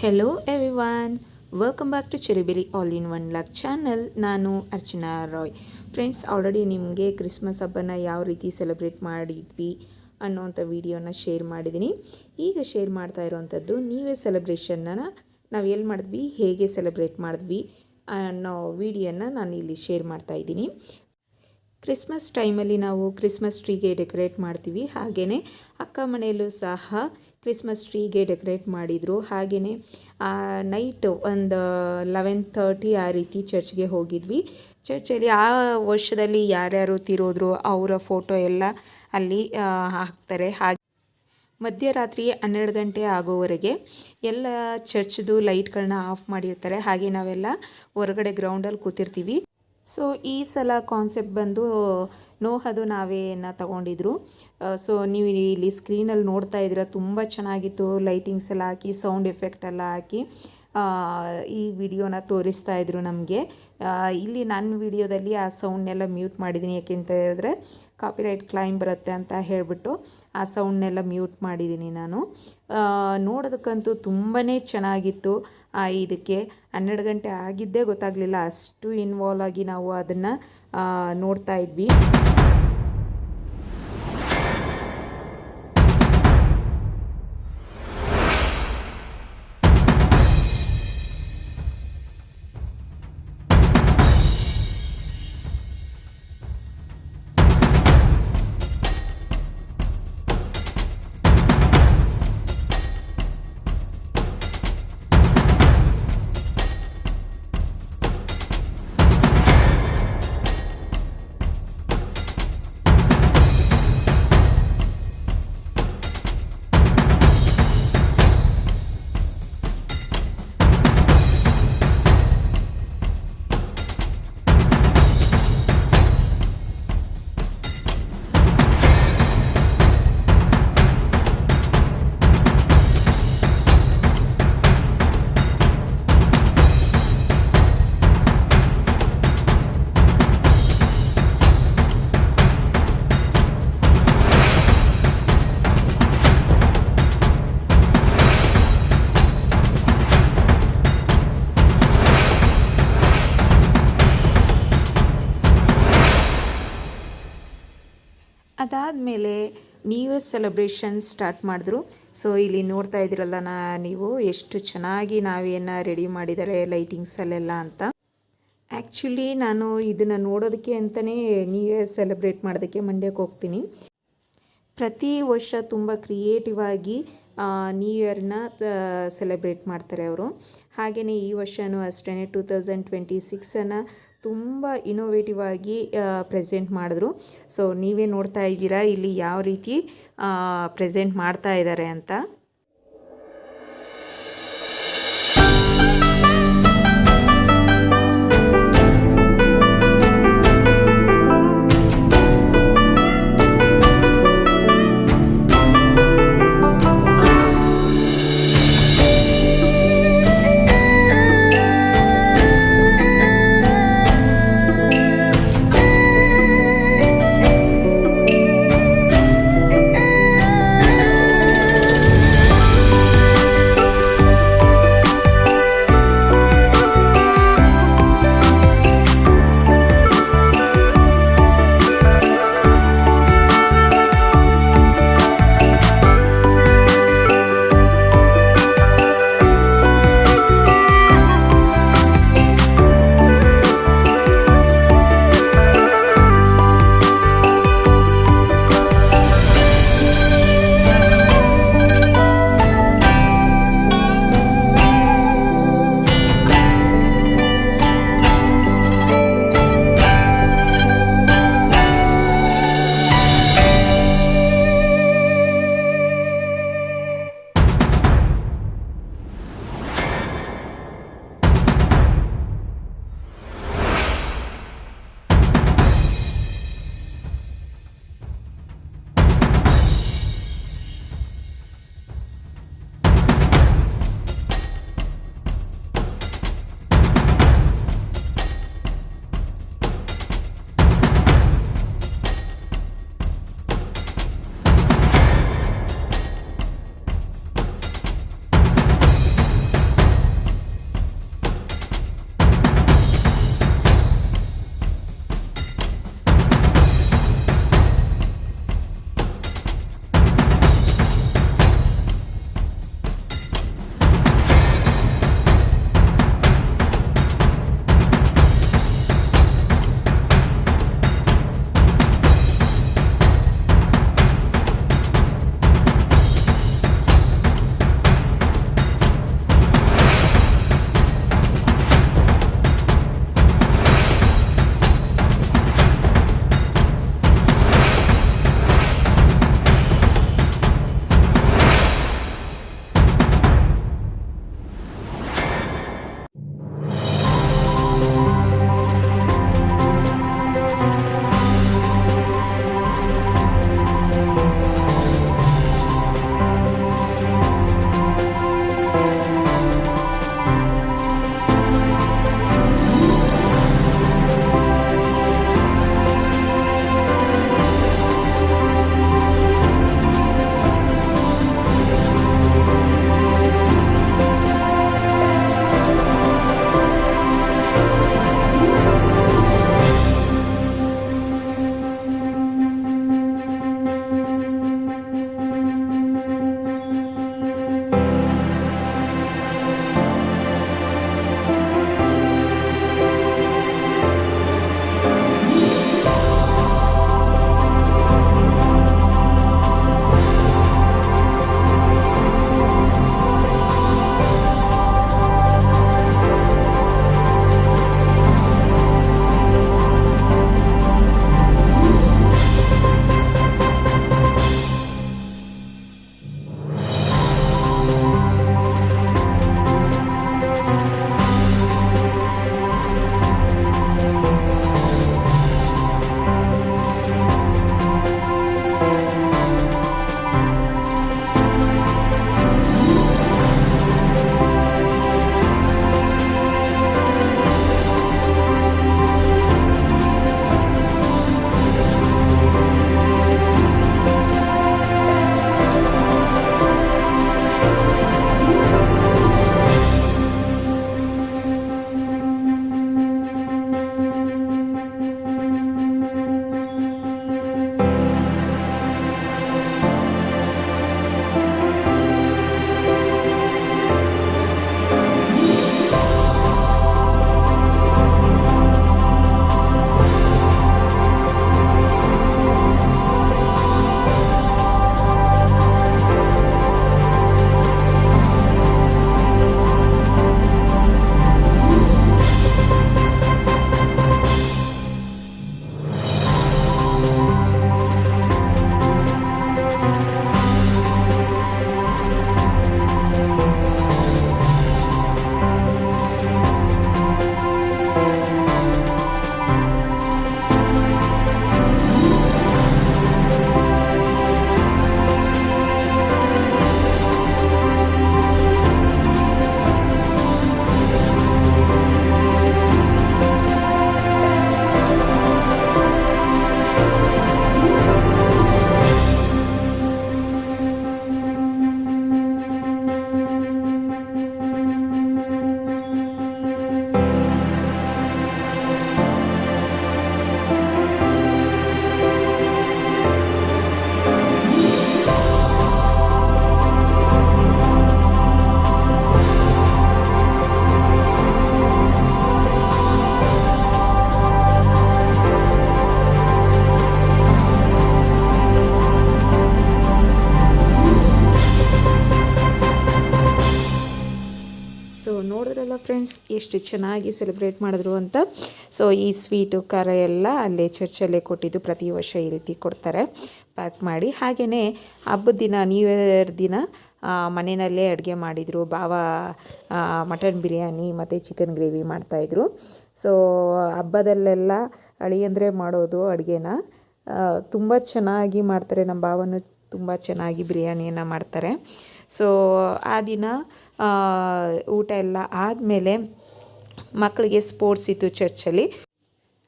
Hello everyone welcome back to cherry berry all in one lock channel ನಾನು Archana Rai friends already ನಿಮಗೆ Christmas ಹಬ್ಬನ ಯಾವ ರೀತಿ ಸೆಲೆಬ್ರೇಟ್ ಮಾಡಿದ್ವಿ ಅನ್ನೋವಂಥ ವಿಡಿಯೋನ ಶೇರ್ ಮಾಡಿದ್ದೀನಿ. ಈಗ ಶೇರ್ ಮಾಡ್ತಾ ಇರೋವಂಥದ್ದು ನೀವೇ ಸೆಲೆಬ್ರೇಷನ್ನ ನಾವು ಎಲ್ಲಿ ಮಾಡಿದ್ವಿ, ಹೇಗೆ ಸೆಲೆಬ್ರೇಟ್ ಮಾಡಿದ್ವಿ ಅನ್ನೋ ವಿಡಿಯೋನ ನಾನು ಇಲ್ಲಿ ಶೇರ್ ಮಾಡ್ತಾ ಇದ್ದೀನಿ. ಕ್ರಿಸ್ಮಸ್ ಟೈಮಲ್ಲಿ ನಾವು ಕ್ರಿಸ್ಮಸ್ ಟ್ರೀಗೆ ಡೆಕೋರೇಟ್ ಮಾಡ್ತೀವಿ. ಹಾಗೆಯೇ ಅಕ್ಕ ಮನೆಯಲ್ಲೂ ಸಹ ಕ್ರಿಸ್ಮಸ್ ಟ್ರೀಗೆ ಡೆಕೋರೇಟ್ ಮಾಡಿದರು. ಹಾಗೆಯೇ ನೈಟ್ ಒಂದು ಲೆವೆನ್ ತರ್ಟಿ ಆ ರೀತಿ ಚರ್ಚ್ಗೆ ಹೋಗಿದ್ವಿ. ಚರ್ಚಲ್ಲಿ ಆ ವರ್ಷದಲ್ಲಿ ಯಾರ್ಯಾರು ತಿರೋದ್ರು, ಅವರ ಫೋಟೋ ಎಲ್ಲ ಅಲ್ಲಿ ಹಾಕ್ತಾರೆ. ಹಾಗೆ ಮಧ್ಯರಾತ್ರಿ ಹನ್ನೆರಡು ಗಂಟೆ ಆಗೋವರೆಗೆ ಎಲ್ಲ ಚರ್ಚ್ದು ಲೈಟ್ಗಳನ್ನ ಆಫ್ ಮಾಡಿರ್ತಾರೆ. ಹಾಗೆ ನಾವೆಲ್ಲ ಹೊರಗಡೆ ಗ್ರೌಂಡಲ್ಲಿ ಕೂತಿರ್ತೀವಿ. ಸೊ ಈ ಸಲ ಕಾನ್ಸೆಪ್ಟ್ ಬಂದು ನೋಹದು ನಾವೇನ ತಗೊಂಡಿದ್ರು. ಸೊ ನೀವು ಇಲ್ಲಿ ಸ್ಕ್ರೀನಲ್ಲಿ ನೋಡ್ತಾ ಇದ್ದೀರ, ತುಂಬ ಚೆನ್ನಾಗಿತ್ತು ಲೈಟಿಂಗ್ಸ್ ಎಲ್ಲ ಹಾಕಿ ಸೌಂಡ್ ಎಫೆಕ್ಟ್ ಎಲ್ಲ ಹಾಕಿ. ಈ ವಿಡಿಯೋನ ತೋರಿಸ್ತಾ ಇದ್ರು ನಮಗೆ. ಇಲ್ಲಿ ನನ್ನ ವಿಡಿಯೋದಲ್ಲಿ ಆ ಸೌಂಡ್ನೆಲ್ಲ ಮ್ಯೂಟ್ ಮಾಡಿದ್ದೀನಿ ಯಾಕೆಂತ ಹೇಳಿದ್ರೆ ಕಾಪಿರೈಟ್ ಕ್ಲೈಮ್ ಬರುತ್ತೆ ಅಂತ ಹೇಳಿಬಿಟ್ಟು ಆ ಸೌಂಡ್ನೆಲ್ಲ ಮ್ಯೂಟ್ ಮಾಡಿದ್ದೀನಿ ನಾನು. ನೋಡೋದಕ್ಕಂತೂ ತುಂಬಾ ಚೆನ್ನಾಗಿತ್ತು. ಇದಕ್ಕೆ ಹನ್ನೆರಡು ಗಂಟೆ ಆಗಿದ್ದೇ ಗೊತ್ತಾಗಲಿಲ್ಲ. ಅಷ್ಟು ಇನ್ವಾಲ್ವ್ ಆಗಿ ನಾವು ಅದನ್ನು ನೋಡ್ತಾ ಇದ್ವಿ. ಅದಾದಮೇಲೆ ನ್ಯೂ ಇಯರ್ ಸೆಲೆಬ್ರೇಷನ್ ಸ್ಟಾರ್ಟ್ ಮಾಡಿದ್ರು. ಸೊ ಇಲ್ಲಿ ನೋಡ್ತಾ ಇದ್ದೀರಲ್ಲ ನಾ, ನೀವು ಎಷ್ಟು ಚೆನ್ನಾಗಿ ನಾವೇನ ರೆಡಿ ಮಾಡಿದ್ದಾರೆ ಲೈಟಿಂಗ್ಸಲ್ಲೆಲ್ಲ ಅಂತ. ಆ್ಯಕ್ಚುಲಿ ನಾನು ಇದನ್ನು ನೋಡೋದಕ್ಕೆ ಅಂತಲೇ ನ್ಯೂ ಇಯರ್ ಸೆಲೆಬ್ರೇಟ್ ಮಾಡೋದಕ್ಕೆ ಮಂಡ್ಯಕ್ಕೆ ಹೋಗ್ತೀನಿ. ಪ್ರತಿ ವರ್ಷ ತುಂಬ ಕ್ರಿಯೇಟಿವ್ ಆಗಿ ನ್ಯೂ ಇಯರ್ನ ಸೆಲೆಬ್ರೇಟ್ ಮಾಡ್ತಾರೆ ಅವರು. ಹಾಗೆಯೇ ಈ ವರ್ಷವೂ ಅಷ್ಟೇ ಟೂ ತೌಸಂಡ್ ಟ್ವೆಂಟಿ ಸಿಕ್ಸನ್ನು ತುಂಬ ಇನೋವೇಟಿವ್ ಆಗಿ ಪ್ರೆಸೆಂಟ್ ಮಾಡಿದ್ರು. ಸೊ ನೀವೇ ನೋಡ್ತಾ ಇದ್ದೀರಾ, ಇಲ್ಲಿ ಯಾವ ರೀತಿ ಪ್ರೆಸೆಂಟ್ ಮಾಡ್ತಾ ಇದ್ದಾರೆ ಅಂತ? ಎಷ್ಟು ಚೆನ್ನಾಗಿ ಸೆಲೆಬ್ರೇಟ್ ಮಾಡಿದ್ರು ಅಂತ. ಸೊ ಈ ಸ್ವೀಟು ಖಾರ ಎಲ್ಲ ಅಲ್ಲೇ ಚರ್ಚಲ್ಲೇ ಕೊಟ್ಟಿದ್ದು ಪ್ರತಿ ವರ್ಷ ಈ ರೀತಿ ಕೊಡ್ತಾರೆ. ಪ್ಯಾಕ್ ಮಾಡಿ. ಹಾಗೆಯೇ ಹಬ್ಬದ ದಿನ ನ್ಯೂ ಇಯರ್ ದಿನ ಮನೆಯಲ್ಲೇ ಅಡುಗೆ ಮಾಡಿದರು. ಬಾವ ಮಟನ್ ಬಿರಿಯಾನಿ ಮತ್ತು ಚಿಕನ್ ಗ್ರೇವಿ ಮಾಡ್ತಾಯಿದ್ರು ಸೊ ಹಬ್ಬದಲ್ಲೆಲ್ಲ ಅಳಿಯಂದರೆ ಮಾಡೋದು ಅಡುಗೆನ. ತುಂಬ ಚೆನ್ನಾಗಿ ಮಾಡ್ತಾರೆ. ನಮ್ಮ ಭಾವನು ತುಂಬ ಚೆನ್ನಾಗಿ ಬಿರಿಯಾನಿಯನ್ನು ಮಾಡ್ತಾರೆ. ಸೊ ಆ ದಿನ ಊಟ ಎಲ್ಲ ಆದಮೇಲೆ ಮಕ್ಕಳಿಗೆ ಸ್ಪೋರ್ಟ್ಸ್ ಇತ್ತು ಚರ್ಚಲ್ಲಿ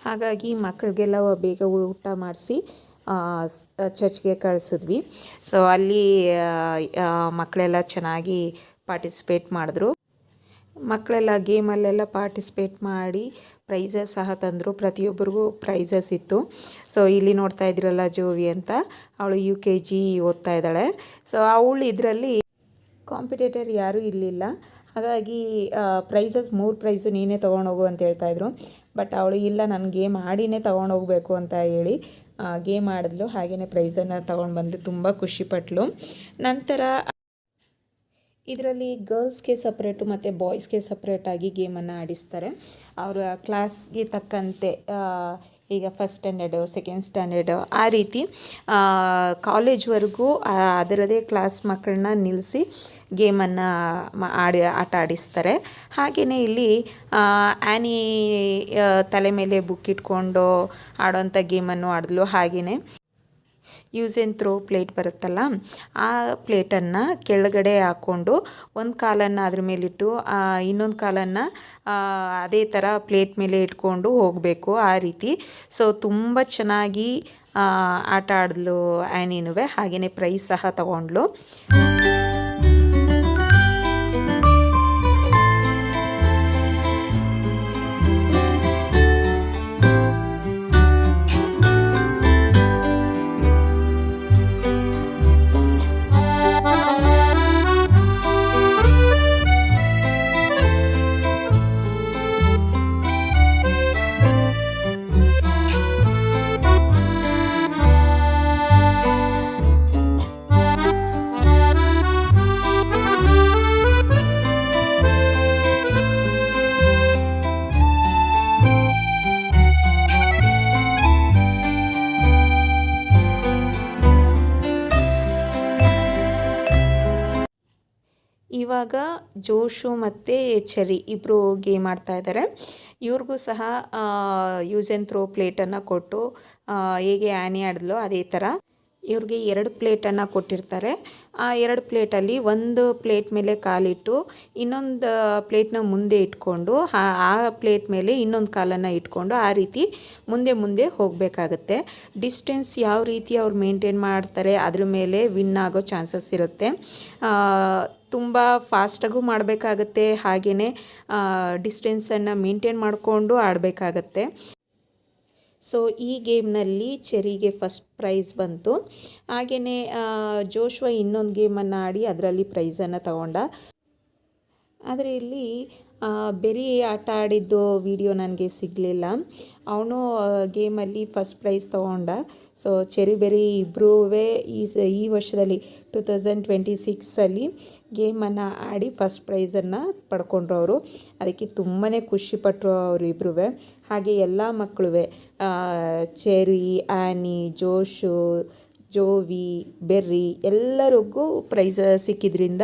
ಹಾಗಾಗಿ ಮಕ್ಕಳಿಗೆಲ್ಲ ಬೇಗ ಊಟ ಮಾಡಿಸಿ ಚರ್ಚ್ಗೆ ಕಳಿಸಿದ್ವಿ. ಸೊ ಅಲ್ಲಿ ಮಕ್ಕಳೆಲ್ಲ ಚೆನ್ನಾಗಿ ಪಾರ್ಟಿಸಿಪೇಟ್ ಮಾಡಿದ್ರು. ಮಕ್ಕಳೆಲ್ಲ ಗೇಮಲ್ಲೆಲ್ಲ ಪಾರ್ಟಿಸಿಪೇಟ್ ಮಾಡಿ ಪ್ರೈಸಸ್ ಸಹ ತಂದರು. ಪ್ರತಿಯೊಬ್ಬರಿಗೂ ಪ್ರೈಸಸ್ ಇತ್ತು. ಸೊ ಇಲ್ಲಿ ನೋಡ್ತಾ ಇದ್ರಲ್ಲ ಜೋವಿ ಅಂತ. ಅವಳು ಯು ಕೆ ಜಿ ಓದ್ತಾ ಇದ್ದಾಳೆ. ಸೊ ಅವಳು ಇದರಲ್ಲಿ ಕಾಂಪಿಟೇಟರ್ ಯಾರೂ ಇರಲಿಲ್ಲ ಹಾಗಾಗಿ ಪ್ರೈಸಸ್ ಮೂರು ಪ್ರೈಸು ನೀನೇ ತೊಗೊಂಡೋಗು ಅಂತ ಹೇಳ್ತಾಯಿದ್ರು ಬಟ್ ಅವಳು, ಇಲ್ಲ, ನಾನು ಗೇಮ್ ಆಡಿನೇ ತೊಗೊಂಡೋಗ್ಬೇಕು ಅಂತ ಹೇಳಿ ಗೇಮ್ ಆಡಿದ್ಲು. ಹಾಗೆಯೇ ಪ್ರೈಸನ್ನು ತೊಗೊಂಡು ಬಂದು ತುಂಬ ಖುಷಿಪಟ್ಲು ನಂತರ, ಇದರಲ್ಲಿ ಗರ್ಲ್ಸ್ಗೆ ಸಪ್ರೇಟು ಮತ್ತು ಬಾಯ್ಸ್ಗೆ ಸಪ್ರೇಟಾಗಿ ಗೇಮನ್ನು ಆಡಿಸ್ತಾರೆ. ಅವರ ಕ್ಲಾಸ್ಗೆ ತಕ್ಕಂತೆ ಈಗ ಫಸ್ಟ್ ಸ್ಟ್ಯಾಂಡರ್ಡು ಸೆಕೆಂಡ್ ಸ್ಟ್ಯಾಂಡರ್ಡು ಆ ರೀತಿ ಕಾಲೇಜ್ವರೆಗೂ ಅದರದೇ ಕ್ಲಾಸ್ ಮಕ್ಕಳನ್ನ ನಿಲ್ಲಿಸಿ ಗೇಮನ್ನು ಆಡಿ, ಆಟ ಆಡಿಸ್ತಾರೆ. ಹಾಗೆಯೇ ಇಲ್ಲಿ ಆ್ಯನಿ ತಲೆ ಮೇಲೆ ಬುಕ್ ಇಟ್ಕೊಂಡು ಆಡೋಂಥ ಗೇಮನ್ನು ಆಡಿದ್ಲು ಹಾಗೆಯೇ ಯೂಸ್ ಆ್ಯಂಡ್ ಥ್ರೋ ಪ್ಲೇಟ್ ಬರುತ್ತಲ್ಲ, ಆ ಪ್ಲೇಟನ್ನು ಕೆಳಗಡೆ ಹಾಕ್ಕೊಂಡು ಒಂದು ಕಾಲನ್ನು ಅದ್ರ ಮೇಲಿಟ್ಟು ಇನ್ನೊಂದು ಕಾಲನ್ನು ಅದೇ ಥರ ಪ್ಲೇಟ್ ಮೇಲೆ ಇಟ್ಕೊಂಡು ಹೋಗಬೇಕು ಆ ರೀತಿ. ಸೊ ತುಂಬ ಚೆನ್ನಾಗಿ ಆಟ ಆಡಿದ್ಲು ಆ್ಯನಿನೂ ಹಾಗೆಯೇ ಪ್ರೈಸ್ ಸಹ ತಗೊಂಡ್ಲು. ಜೋಶು ಮತ್ತು ಚೆರಿ ಇಬ್ಬರು ಗೇಮ್ ಆಡ್ತಾ ಇದ್ದಾರೆ ಇವ್ರಿಗೂ ಸಹ ಯೂಸ್ ಆ್ಯಂಡ್ ಥ್ರೋ ಪ್ಲೇಟನ್ನು ಕೊಟ್ಟು ಹೇಗೆ ಆ್ಯನಿ ಆಡಿದ್ಲೋ ಅದೇ ಥರ ಇವ್ರಿಗೆ ಎರಡು ಪ್ಲೇಟನ್ನು ಕೊಟ್ಟಿರ್ತಾರೆ. ಆ ಎರಡು ಪ್ಲೇಟಲ್ಲಿ ಒಂದು ಪ್ಲೇಟ್ ಮೇಲೆ ಕಾಲಿಟ್ಟು, ಇನ್ನೊಂದು ಪ್ಲೇಟ್ನ ಮುಂದೆ ಇಟ್ಕೊಂಡು, ಆ ಪ್ಲೇಟ್ ಮೇಲೆ ಇನ್ನೊಂದು ಕಾಲನ್ನು ಇಟ್ಕೊಂಡು ಆ ರೀತಿ ಮುಂದೆ ಮುಂದೆ ಹೋಗಬೇಕಾಗತ್ತೆ. ಡಿಸ್ಟೆನ್ಸ್ ಯಾವ ರೀತಿ ಅವ್ರು ಮೇಂಟೈನ್ ಮಾಡ್ತಾರೆ, ಅದ್ರ ಮೇಲೆ ವಿನ್ ಆಗೋ ಚಾನ್ಸಸ್ ಇರುತ್ತೆ. ತುಂಬ ಫಾಸ್ಟಾಗೂ ಮಾಡಬೇಕಾಗತ್ತೆ. ಹಾಗೆಯೇ ಡಿಸ್ಟೆನ್ಸನ್ನು ಮೇಂಟೈನ್ ಮಾಡಿಕೊಂಡು ಆಡಬೇಕಾಗತ್ತೆ. ಸೊ ಈ ಗೇಮ್ನಲ್ಲಿ ಚೆರಿಗೆ ಫಸ್ಟ್ ಪ್ರೈಸ್ ಬಂತು. ಹಾಗೆಯೇ ಜೋಶ್ವ ಇನ್ನೊಂದು ಗೇಮನ್ನು ಆಡಿ ಅದರಲ್ಲಿ ಪ್ರೈಸನ್ನು ತಗೊಂಡ. ಆದರೆ ಇಲ್ಲಿ ಬೆರಿ ಆಟ ಆಡಿದ್ದು ವಿಡಿಯೋ ನನಗೆ ಸಿಗಲಿಲ್ಲ. ಅವನು ಗೇಮಲ್ಲಿ ಫಸ್ಟ್ ಪ್ರೈಸ್ ತೊಗೊಂಡ. ಸೊ ಚೆರಿ ಬೆರಿ ಇಬ್ಬರೂ ಈ ಈ ವರ್ಷದಲ್ಲಿ ಟೂ ತೌಸಂಡ್ ಟ್ವೆಂಟಿ ಸಿಕ್ಸಲ್ಲಿ ಗೇಮನ್ನು ಆಡಿ ಫಸ್ಟ್ ಪ್ರೈಸನ್ನು ಪಡ್ಕೊಂಡ್ರು ಅವರು ಅದಕ್ಕೆ ತುಂಬಾ ಖುಷಿಪಟ್ಟರು ಅವರು ಇಬ್ಬರು ಹಾಗೆ ಎಲ್ಲ ಮಕ್ಕಳು Cherry Annie Josh Jovi, Berry ಎಲ್ಲರಿಗೂ ಪ್ರೈಸ್ ಸಿಕ್ಕಿದ್ರಿಂದ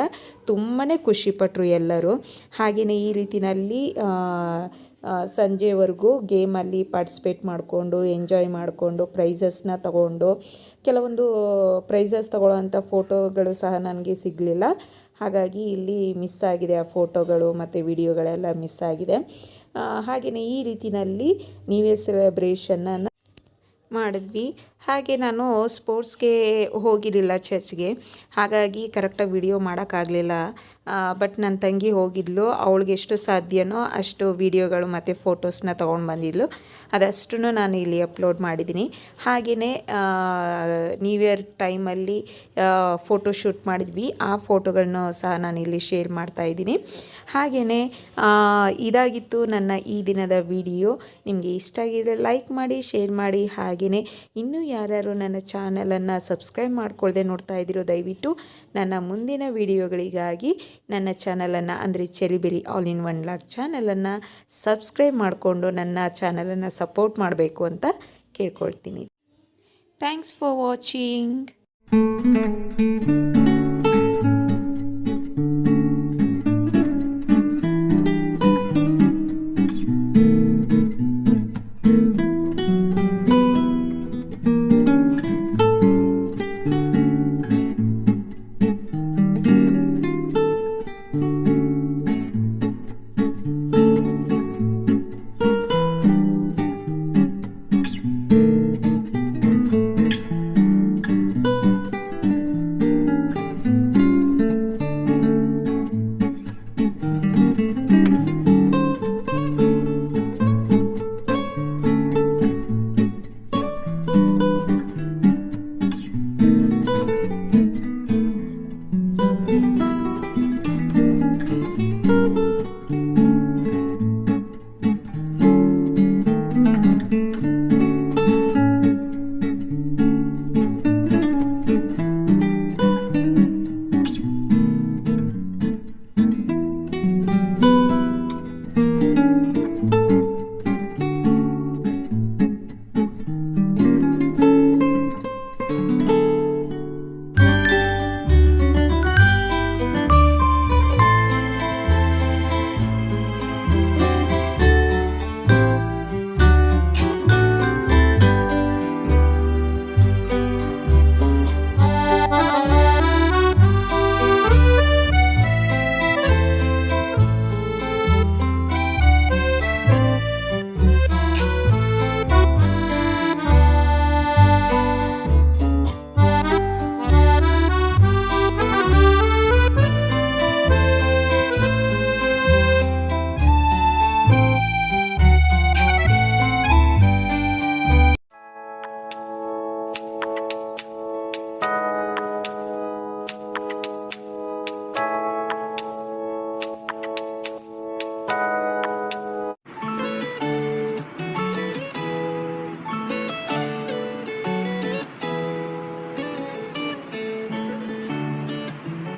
ತುಂಬಾ ಖುಷಿಪಟ್ಟರು ಎಲ್ಲರೂ. ಹಾಗೆಯೇ ಈ ರೀತಿಯಲ್ಲಿ ಸಂಜೆವರೆಗೂ ಗೇಮಲ್ಲಿ ಪಾರ್ಟಿಸಿಪೇಟ್ ಮಾಡಿಕೊಂಡು ಎಂಜಾಯ್ ಮಾಡಿಕೊಂಡು ಪ್ರೈಸಸ್ನ ತಗೊಂಡು, ಕೆಲವೊಂದು ಪ್ರೈಸಸ್ ತಗೊಳ್ಳೋವಂಥ ಫೋಟೋಗಳು ಸಹ ನನಗೆ ಸಿಗಲಿಲ್ಲ. ಹಾಗಾಗಿ ಇಲ್ಲಿ ಮಿಸ್ ಆಗಿದೆ ಆ ಫೋಟೋಗಳು ಮತ್ತು ವಿಡಿಯೋಗಳೆಲ್ಲ ಮಿಸ್ ಆಗಿದೆ. ಹಾಗೆಯೇ ಈ ರೀತಿಯಲ್ಲಿ ನೀವೇ ಸೆಲೆಬ್ರೇಷನ್ನ ಮಾಡಿದ್ವಿ. ಹಾಗೆ ನಾನು ಸ್ಪೋರ್ಟ್ಸ್ಗೆ ಹೋಗಿರಲಿಲ್ಲ ಚರ್ಚ್ಗೆ ಹಾಗಾಗಿ ಕರೆಕ್ಟಾಗಿ ವಿಡಿಯೋ ಮಾಡೋಕ್ಕಾಗಲಿಲ್ಲ. ಬಟ್ ನನ್ನ ತಂಗಿ ಹೋಗಿದ್ಲು. ಅವಳಿಗೆ ಎಷ್ಟು ಸಾಧ್ಯನೋ ಅಷ್ಟು ವಿಡಿಯೋಗಳು ಮತ್ತು ಫೋಟೋಸ್ನ ತೊಗೊಂಡು ಬಂದಿದ್ಲು. ಅದಷ್ಟು ನಾನು ಇಲ್ಲಿ ಅಪ್ಲೋಡ್ ಮಾಡಿದ್ದೀನಿ. ಹಾಗೆಯೇ ನ್ಯೂ ಇಯರ್ ಟೈಮಲ್ಲಿ ಫೋಟೋ ಶೂಟ್ ಮಾಡಿದ್ವಿ. ಆ ಫೋಟೋಗಳನ್ನು ಸಹ ನಾನು ಇಲ್ಲಿ ಶೇರ್ ಮಾಡ್ತಾ ಇದ್ದೀನಿ. ಹಾಗೆಯೇ ಇದಾಗಿತ್ತು ನನ್ನ ಈ ದಿನದ ವಿಡಿಯೋ. ನಿಮಗೆ ಇಷ್ಟ ಆಗಿದ್ರೆ ಲೈಕ್ ಮಾಡಿ ಶೇರ್ ಮಾಡಿ. ಹಾಗೆಯೇ ಇನ್ನೂ ಯಾರ್ಯಾರು ನನ್ನ ಚಾನಲನ್ನು ಸಬ್ಸ್ಕ್ರೈಬ್ ಮಾಡ್ಕೊಳ್ಳದೆ ನೋಡ್ತಾ ಇದ್ದೀರೋ ದಯವಿಟ್ಟು ನನ್ನ ಮುಂದಿನ ವಿಡಿಯೋಗಳಿಗಾಗಿ ನನ್ನ ಚಾನಲನ್ನು, ಅಂದರೆ Cherry Berry all in one lock ಚಾನಲನ್ನು ಸಬ್ಸ್ಕ್ರೈಬ್ ಮಾಡಿಕೊಂಡು ನನ್ನ ಚಾನಲನ್ನು ಸಪೋರ್ಟ್ ಮಾಡಬೇಕು ಅಂತ ಕೇಳ್ಕೊಳ್ತೀನಿ. Thanks for watching